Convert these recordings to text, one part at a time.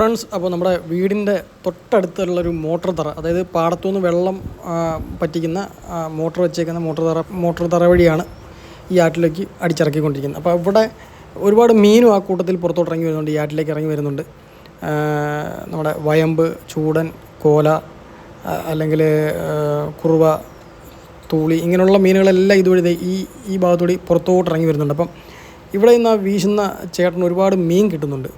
Friends അപ്പോൾ നമ്മുടെ വീടിന്റെ തൊട്ടടുത്തുള്ളൊരു മോട്ടോർ തറ അതായത് പാടത്തുനിന്ന് വെള്ളം പറ്റിക്കുന്ന മോട്ടർ വെച്ചേക്കുന്ന മോട്ടർ തറ മോട്ടോർ തറ വഴിയാണ് ഈ ആറ്റിലേക്ക് അടിച്ചിറക്കിക്കൊണ്ടിരിക്കുന്നത്. അപ്പോൾ ഇവിടെ ഒരുപാട് മീനും ആ കൂട്ടത്തിൽ പുറത്തോട്ട് ഇറങ്ങി വരുന്നുണ്ട് ഈ ആറ്റിലേക്ക് ഇറങ്ങി വരുന്നുണ്ട്. നമ്മുടെ വയമ്പ് ചൂടൻ കോല അല്ലെങ്കിൽ കുറുവ തൂളി ഇങ്ങനെയുള്ള മീനുകളെല്ലാം ഇതുവഴി ഈ ഈ ഭാഗത്തുകൂടി പുറത്തോട്ട് ഇറങ്ങി വരുന്നുണ്ട്. അപ്പം ഇവിടെ നിന്ന് വീശുന്ന ചേട്ടന് ഒരുപാട് മീൻ കിട്ടുന്നുണ്ട്.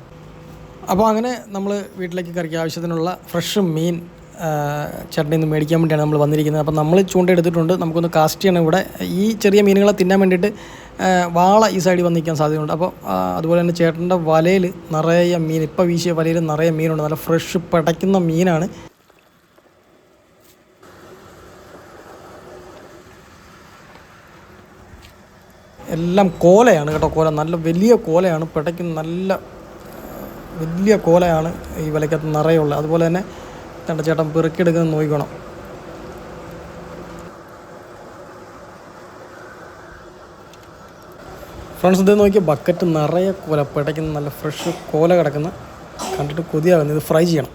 അപ്പോൾ അങ്ങനെ നമ്മൾ വീട്ടിലേക്ക് കറിക്ക് ആവശ്യത്തിനുള്ള ഫ്രഷ് മീൻ ആ, ചേട്ടനിൽ നിന്ന് മേടിക്കാൻ വേണ്ടിയാണ് നമ്മൾ വന്നിരിക്കുന്നത്. അപ്പോൾ നമ്മൾ ചൂണ്ടെടുത്തിട്ടുണ്ട് നമുക്കൊന്ന് കാസ്റ്റ് ചെയ്യണം ഇവിടെ. ഈ ചെറിയ മീനുകളെ തിന്നാൻ വേണ്ടിയിട്ട് വാള ഈ സൈഡിൽ വന്ന് നിൽക്കാൻ സാധ്യതയുണ്ട്. അപ്പോൾ അതുപോലെ തന്നെ ചേട്ടന്റെ വലയിൽ നിറയെ മീൻ ഇപ്പോൾ വീശിയ വലയിൽ നിറയെ മീനുണ്ട്. നല്ല ഫ്രഷ് പടയ്ക്കുന്ന മീനാണ്. എല്ലാം കോലയാണ് കേട്ടോ കോല. നല്ല വലിയ കോലയാണ്. പിടയ്ക്ക് നല്ല വലിയ കോലയാണ് ഈ വിലക്കകത്ത് നിറയുള്ളത് അതുപോലെ തന്നെ ചേട്ടൻ ചേട്ടൻ പെറുക്കിയെടുക്കുന്നത് നോക്കണം ഫ്രണ്ട്സ് ഇത് നോക്കിയാൽ ബക്കറ്റ് നിറയെ കോല പിടയ്ക്കുന്ന. നല്ല ഫ്രഷ് കോല കിടക്കുന്ന. കണ്ടിട്ട് കൊതിയാകുന്നത് ഇത് ഫ്രൈ ചെയ്യണം.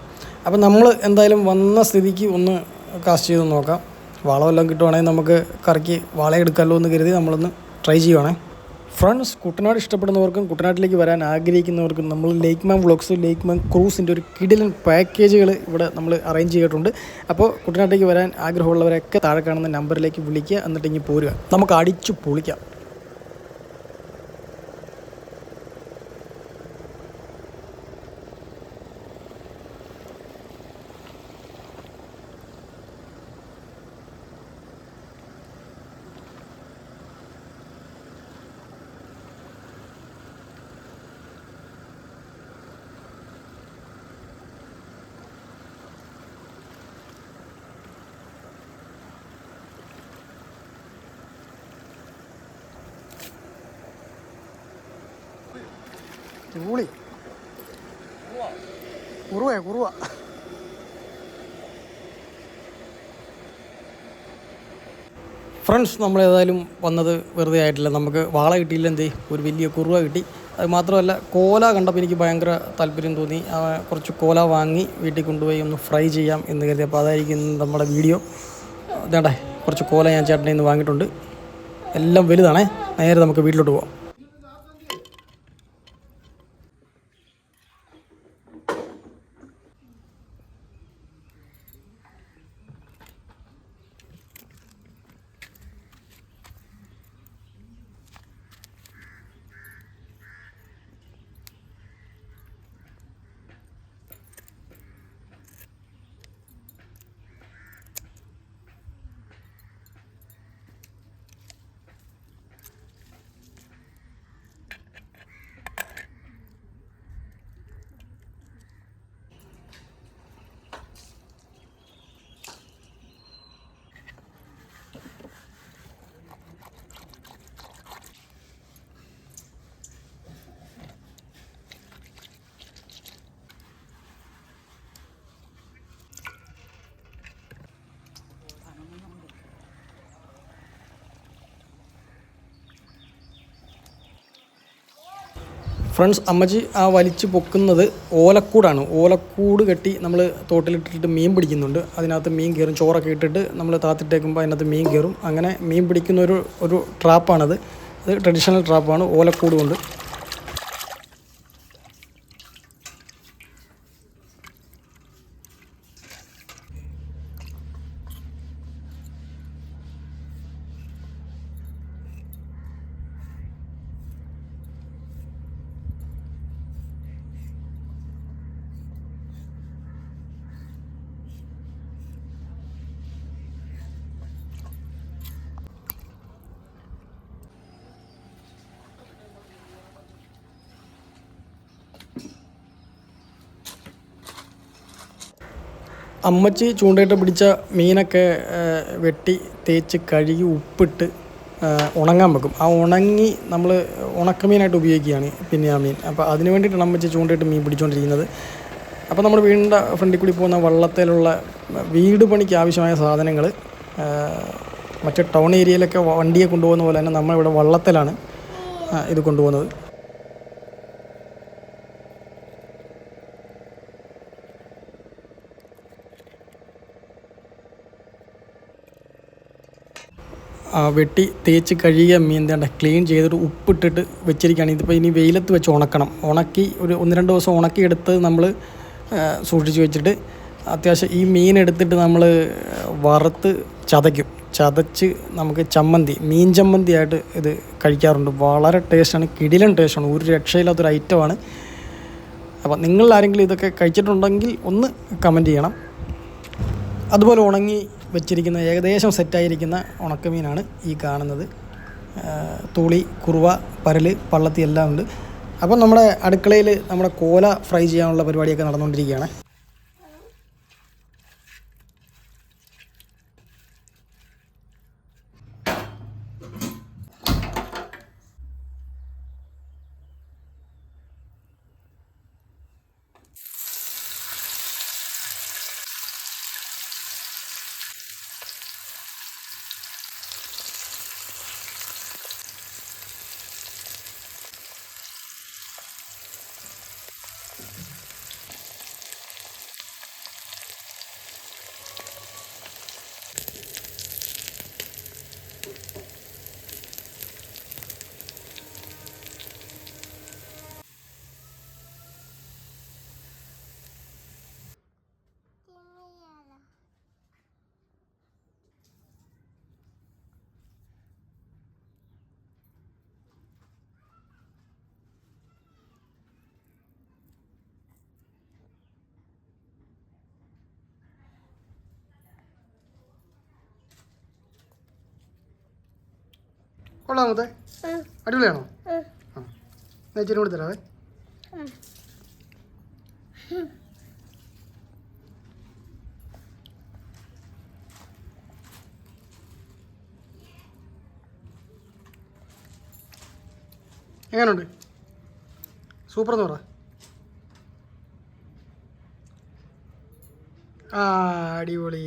അപ്പം നമ്മൾ എന്തായാലും വന്ന സ്ഥിതിക്ക് ഒന്ന് കാസ്റ്റ് ചെയ്ത് നോക്കാം. വളമെല്ലാം കിട്ടുവാണെങ്കിൽ നമുക്ക് കറക്കി വളയെടുക്കാമല്ലോ എന്ന് കരുതി നമ്മളൊന്ന് ട്രൈ ചെയ്യുവാണേ. ഫ്രണ്ട്സ് കുട്ടനാട് ഇഷ്ടപ്പെടുന്നവർക്കും കുട്ടനാട്ടിലേക്ക് വരാൻ ആഗ്രഹിക്കുന്നവർക്കും നമ്മൾ ലേക്ക് മാം വ്ളോഗ്സ് ലേക്ക് മാം ക്രൂസിന്റെ ഒരു കിടിലൻ പാക്കേജുകൾ ഇവിടെ നമ്മൾ അറേഞ്ച് ചെയ്തിട്ടുണ്ട്. അപ്പോൾ കുട്ടനാട്ടിലേക്ക് വരാൻ ആഗ്രഹമുള്ളവരൊക്കെ താഴെ കാണുന്ന നമ്പറിലേക്ക് വിളിക്കുക എന്നിട്ട് ഇങ്ങനെ പോരുക. നമുക്ക് അടിച്ചു പൊളിക്കാം. ചൂളി കുറുവ കുറുവ ഫ്രണ്ട്സ് നമ്മൾ ഏതായാലും വന്നത് വെറുതെ ആയിട്ടില്ല. നമുക്ക് വാള കിട്ടിയില്ല എന്തേ? ഒരു വലിയ കുറുവ കിട്ടി. അത് മാത്രമല്ല കോല കണ്ടപ്പോൾ എനിക്ക് ഭയങ്കര താല്പര്യം തോന്നി. കുറച്ച് കോല വാങ്ങി വീട്ടിൽ കൊണ്ടുപോയി ഒന്ന് ഫ്രൈ ചെയ്യാം എന്ന് കരുതി. അപ്പോൾ അതായിരിക്കും നമ്മുടെ വീഡിയോ. ഇതേണ്ടേ കുറച്ച് കോല ഞാൻ ചേട്ടനെ ഇന്ന് വാങ്ങിയിട്ടുണ്ട്. എല്ലാം വലുതാണേ. നേരെ നമുക്ക് വീട്ടിലോട്ട് പോവാം. ഫ്രണ്ട്സ് അമ്മച്ചി ആ വലിച്ചു പൊക്കുന്നത് ഓലക്കൂടാണ്. ഓലക്കൂട് കെട്ടി നമ്മൾ തോട്ടിലിട്ടിട്ട് മീൻ പിടിക്കുന്നുണ്ട്. അതിനകത്ത് മീൻ കയറും ചോറൊക്കെ ഇട്ടിട്ട് നമ്മൾ താത്തിട്ടേക്കുമ്പോൾ അതിനകത്ത് മീൻ കയറും അങ്ങനെ മീൻ പിടിക്കുന്ന ഒരു ഒരു ട്രാപ്പാണത് അത് ട്രഡീഷണൽ ട്രാപ്പാണ് ഓലക്കൂട് കൊണ്ട് അമ്മച്ചി ചൂണ്ടയിട്ട് പിടിച്ച മീനൊക്കെ വെട്ടി തേച്ച് കഴുകി ഉപ്പിട്ട് ഉണങ്ങാൻ വെക്കും. ആ ഉണങ്ങി നമ്മൾ ഉണക്കമീനായിട്ട് ഉപയോഗിക്കുകയാണ് പിന്നെ ആ മീൻ. അപ്പോൾ അതിന് വേണ്ടിയിട്ടാണ് അമ്മച്ചി ചൂണ്ടയിട്ട് മീൻ പിടിച്ചുകൊണ്ടിരിക്കുന്നത് അപ്പോൾ നമ്മൾ വീണ്ട ഫ്രണ്ടിൽ കൂടി പോകുന്ന വള്ളത്തിലുള്ള വീട് പണിക്ക് ആവശ്യമായ സാധനങ്ങൾ മറ്റേ ടൗൺ ഏരിയയിലൊക്കെ വണ്ടിയെ കൊണ്ടുപോകുന്ന പോലെ തന്നെ നമ്മളിവിടെ വള്ളത്തിലാണ് ഇത് കൊണ്ടുപോകുന്നത്. വെട്ടി തേച്ച് കഴുകിയ മീൻ തേണ്ട ക്ലീൻ ചെയ്തിട്ട് ഉപ്പിട്ടിട്ട് വെച്ചിരിക്കുകയാണ്. ഇതിപ്പോൾ ഇനി വെയിലത്ത് വെച്ച് ഉണക്കണം. ഉണക്കി ഒരു ഒന്ന് രണ്ട് ദിവസം ഉണക്കിയെടുത്ത് നമ്മൾ സൂക്ഷിച്ച് വെച്ചിട്ട് അത്യാവശ്യം ഈ മീൻ എടുത്തിട്ട് നമ്മൾ വറുത്ത് ചതയ്ക്കും. ചതച്ച് നമുക്ക് ചമ്മന്തി മീൻ ചമ്മന്തി ആയിട്ട് ഇത് കഴിക്കാറുണ്ട്. വളരെ ടേസ്റ്റാണ് കിടിലൻ ടേസ്റ്റാണ് ഒരു രക്ഷയില്ലാത്തൊരു ഐറ്റമാണ് അപ്പോൾ നിങ്ങൾ ആരെങ്കിലും ഇതൊക്കെ കഴിച്ചിട്ടുണ്ടെങ്കിൽ ഒന്ന് കമന്റ് ചെയ്യണം. അതുപോലെ ഉണങ്ങി വെച്ചിരിക്കുന്ന ഏകദേശം സെറ്റായിരിക്കുന്ന ഉണക്കമീനാണ് ഈ കാണുന്നത്. തൂളി കുറുവ പരൽ പള്ളത്തി എല്ലാം ഉണ്ട്. അപ്പം നമ്മുടെ അടുക്കളയിൽ നമ്മുടെ കോല ഫ്രൈ ചെയ്യാനുള്ള പരിപാടിയൊക്കെ നടന്നുകൊണ്ടിരിക്കുകയാണ്. കൊള്ളാമത്തെ? അടിപൊളിയാണോ? ആ. നെച്ചിനും കൂടി തരാവേ. എങ്ങനെയുണ്ട് സൂപ്പർ എന്ന് പറ. ആടിപൊളി അടിപൊളി.